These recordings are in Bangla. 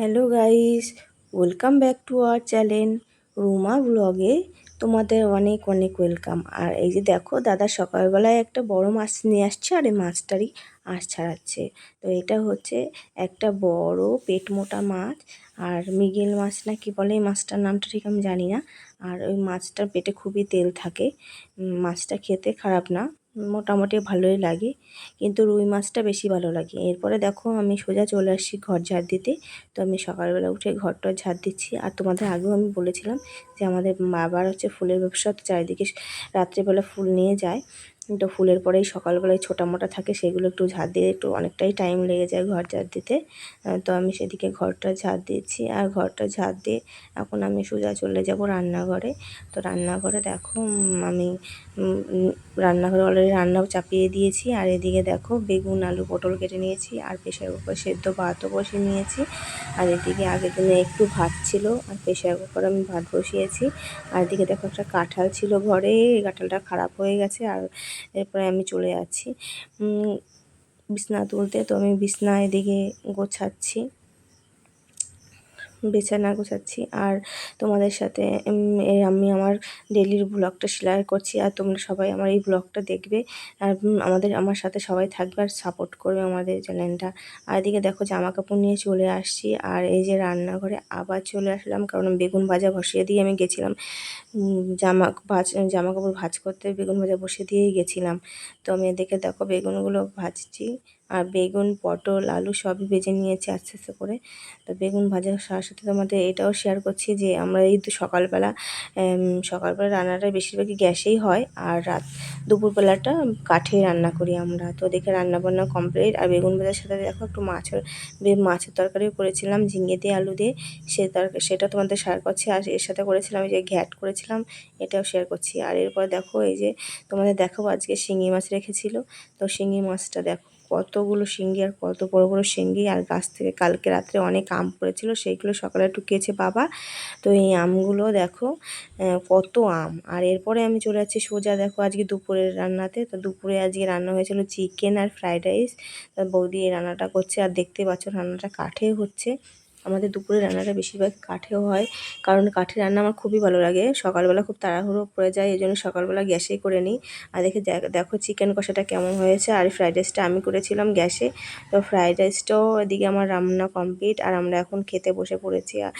Hello guys, welcome back to our channel Ruma ব্লগে। তোমাদের অনেক অনেক ওয়েলকাম। আর এই যে দেখো, দাদা সকালবেলায় একটা বড় মাছ নিয়ে আসছে আর এই মাছটারই আঁশ ছাড়াচ্ছে। তো এটা হচ্ছে একটা বড় পেট মোটা মাছ আর মৃগেল মাছ না কি বলে, এই মাছটার নামটা ঠিক আমি জানি না। আর ওই মাছটার পেটে খুবই তেল থাকে। মাছটা খেতে খারাপ না। মোটামুটি ভালোই লাগে। কিন্তু রুই মাছটা বেশি ভালো লাগে। এরপরে দেখো আমি সোজা চলে আসছি ঘর ঝাড় দিতে। তো আমি সকালবেলা উঠে ঘরটা ঝাড় দিচ্ছি। আর তোমাদের আগেও আমি বলেছিলাম যে আমাদের বাবার হচ্ছে ফুলের ব্যবসা চারিদিকে রাত্রেবেলা ফুল নিয়ে যায়। তো ফুলের পরেই সকালবেলায় ছোটা মোটা থাকে, সেগুলো একটু ঝাড় দিয়ে একটু অনেকটাই টাইম লেগে যায় ঘর ঝাড় দিতে। তো আমি সেদিকে ঘরটা ঝাড় দিয়েছি আর ঘরটা ঝাড় দিয়ে এখন আমি সোজা চলে যাব রান্নাঘরে। তো রান্নাঘরে দেখো আমি রান্নাঘরে অলরেডি রান্নাও চাপিয়ে দিয়েছি। আর এদিকে দেখো, বেগুন, আলু, পটল কেটে নিয়েছি আর প্রেশার কুকার সেদ্ধ ভাতও বসে নিয়েছি। আর এদিকে আগের দিনে একটু ভাত ছিল, আর প্রেশার কুকারে আমি ভাত বসিয়েছি। আর এদিকে দেখো একটা কাঁঠাল ছিল ঘরে, এই কাঁঠালটা খারাপ হয়ে গেছে। আর এরপরে আমি চলে যাচ্ছি। বিছনা তুলতে তো আমি বিছনা এদিকে গোছাচ্ছি। বিছানা গোছাচ্ছি আর তোমাদের সাথে আমি আমার ডেলির ব্লগটা শেয়ার করছি আর তোমরা সবাই আমার এই ব্লগটা দেখবে আর আমাদের, আমার সাথে সবাই থাকবে আর সাপোর্ট করবে আমাদের চ্যানেলটা আর এদিকে দেখো জামা কাপড় নিয়ে চলে আসছি আর এই যে রান্নাঘরে আবার চলে আসলাম কারণ বেগুন ভাজা বসিয়ে দিয়ে আমি গেছিলাম জামা ভাজ জামা কাপড় ভাজ করতে বেগুন ভাজা বসিয়ে দিয়েই গেছিলাম। তো আমি এদিকে দেখো বেগুনগুলো ভাজছি আর বেগুন, পটল, আলু সবই ভেজে নিয়েছি আস্তে আস্তে করে। তো বেগুন ভাজার সাথে সাথে তোমাদের এটাও শেয়ার করছি যে আমরা এই তো সকালবেলা সকালবেলা রান্নাটা বেশিরভাগই গ্যাসেই হয় আর রাত, দুপুরবেলাটা কাঠে রান্না করি আমরা। তো দেখে রান্না বান্না কমপ্লিট আর বেগুন ভাজার সাথে দেখো একটু মাছের মাছের তরকারিও করেছিলাম, ঝিঙে দিয়ে আলু দিয়ে সে তরকারি সেটা তোমাদের শেয়ার করছি আর এর সাথে করেছিলাম এই যে ঘ্যাট করেছিলাম, এটাও শেয়ার করছি। আর এরপর দেখো এই যে তোমাদের দেখাবো আজকে শিঙি মাছ রেখেছিল। তো শিঙি মাছটা দেখো। কতগুলো শিঙ্গি আর কত বড় বড় শিঙ্গি আর গাছ থেকে কালকে রাত্রে অনেক আম পড়েছিল, সেইগুলো সকালে টুকিয়েছে বাবা। তো এই আমগুলো দেখো কত আম। আর এরপরে আমি চলে যাচ্ছি সোজা, দেখো আজকে দুপুরের রান্নাতে। তো দুপুরে আজকে রান্না হয়েছিল চিকেন আর ফ্রাইড রাইস। বৌদি এই রান্নাটা করছে আর দেখতে পাচ্ছ রান্নাটা কাঠে হচ্ছে। আমাদের দুপুরে রান্নাটা বেশিরভাগ কাঠেও হয়। কারণ কাঠে রান্না আমার খুবই ভালো লাগে। সকালবেলা খুব তাড়াহুড়ো পড়ে যায়, এই জন্য সকালবেলা গ্যাসেই করে নিই। আর দেখে দেখো চিকেন কষাটা কেমন হয়েছে। আর ফ্রাইড রাইসটা আমি করেছিলাম গ্যাসে। তো ফ্রাইড রাইসটাও এদিকে আমার রান্না কমপ্লিট আর আমরা এখন খেতে বসে পড়েছি। আর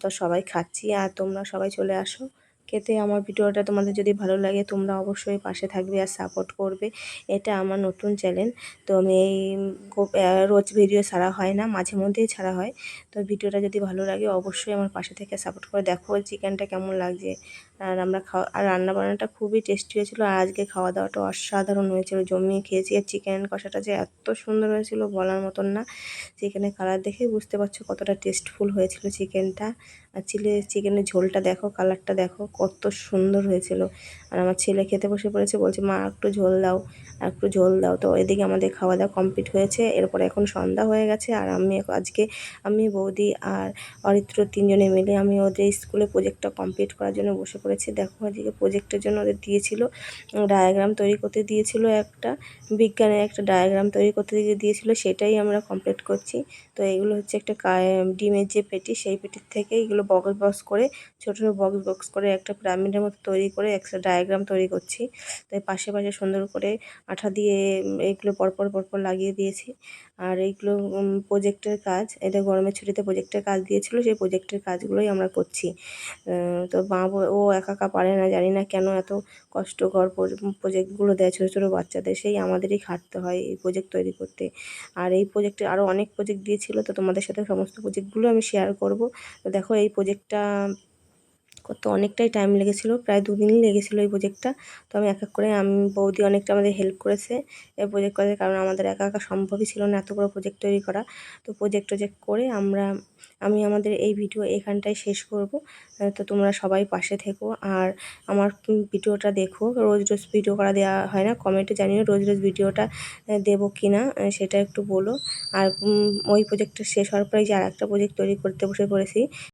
তো সবাই খাচ্ছি। আর তোমরা সবাই চলে আসো। খেতে আমার ভিডিওটা তোমাদের যদি ভালো লাগে, তোমরা অবশ্যই পাশে থাকবে আর সাপোর্ট করবে। এটা আমার নতুন চ্যানেল তো আমি এই রোজ ভিডিও ছাড়া হয় না, মাঝে মধ্যেই ছাড়া হয়। তো ভিডিওটা যদি ভালো লাগে, অবশ্যই আমার পাশে থেকে সাপোর্ট করে দেখো চিকেনটা কেমন লাগছে। আর আমরা খাওয়া, আর রান্নাবান্নাটা খুবই টেস্টি হয়েছিলো, আর আজকে খাওয়া দাওয়াটা অসাধারণ হয়েছিল। জমিয়ে খেয়েছি, আর চিকেন কষাটা যে এত সুন্দর হয়েছিল বলার মতন না। চিকেনের কালার দেখেই বুঝতে পারছ কতটা টেস্টফুল হয়েছিল চিকেনটা আর চিলি চিকেনের ঝোলটা দেখো, কালারটা দেখো, কত সুন্দর হয়েছিল। আর আমার ছেলে খেতে বসে পড়েছে, বলছে, মা, একটু ঝোল দাও আর একটু ঝোল দাও। তো এদিকে আমাদের খাওয়া দাওয়া কমপ্লিট হয়েছে। এরপর এখন সন্ধ্যা হয়ে গেছে, আর আমি আজকে আমি, বৌদি আর অরিত্র তিনজনে মিলে আমি ওদের স্কুলে প্রজেক্টটা কমপ্লিট করার জন্য বসে পড়েছি। দেখো, এদিকে প্রজেক্টের জন্য ওদের দিয়েছিল ডায়াগ্রাম তৈরি করতে দিয়েছিল একটা, বিজ্ঞানের একটা ডায়াগ্রাম তৈরি করতে দিয়েছিল, সেটাই আমরা কমপ্লিট করছি। তো এগুলো হচ্ছে একটা ডিমের যে পেটি, সেই পেটির থেকে এগুলো বক্স বক্স করে, ছোটো ছোটো বক্স বক্স করে একটা পিরামিডের মতো তৈরি করে একটা ডায়াগ্রাম তৈরি করছি। তাই পাশে পাশে সুন্দর করে আঠা দিয়ে এইগুলো পরপর পরপর লাগিয়ে দিয়েছি। আর এইগুলো প্রোজেক্টের কাজ এটা গরমের ছুটিতে প্রোজেক্টের কাজ দিয়েছিল, সেই প্রজেক্টের কাজগুলোই আমরা করছি। তো মা ও একা একা পারে না, জানি না কেন এত কষ্টকর প্রোজেক্টগুলো দেয় ছোটো ছোটো বাচ্চাদের, সেই আমাদেরই খাটতে হয় এই প্রোজেক্ট তৈরি করতে। আর এই প্রোজেক্টে আরও অনেক প্রজেক্ট দিয়েছিল, তো তোমাদের সাথে সমস্ত প্রজেক্টগুলো আমি শেয়ার করব। তো দেখো এই প্রজেক্টটা করতে অনেকটাই টাইম লেগেছিল, প্রায় দুদিনই লেগেছিলো এই প্রজেক্টটা তো আমি এক এক করে, আমি, বৌদি অনেকটা আমাদের হেল্প করেছে এই প্রজেক্ট করতে কারণ আমাদের একা একা সম্ভবই ছিল না এত বড়ো প্রোজেক্ট তৈরি করা। তো প্রোজেক্ট টজেক্ট করে আমরা, আমি আমাদের এই ভিডিও এখানটায় শেষ করব। তো তোমরা সবাই পাশে থেকো আর আমার ভিডিওটা দেখো। রোজ রোজ ভিডিও করা দেওয়া হয় না কমেন্টে জানিও রোজ রোজ ভিডিওটা দেবো কি না সেটা একটু বলো। আর ওই প্রোজেক্টটা শেষ হওয়ার পরে যে আর একটা প্রজেক্ট তৈরি করতে বসে পড়েছি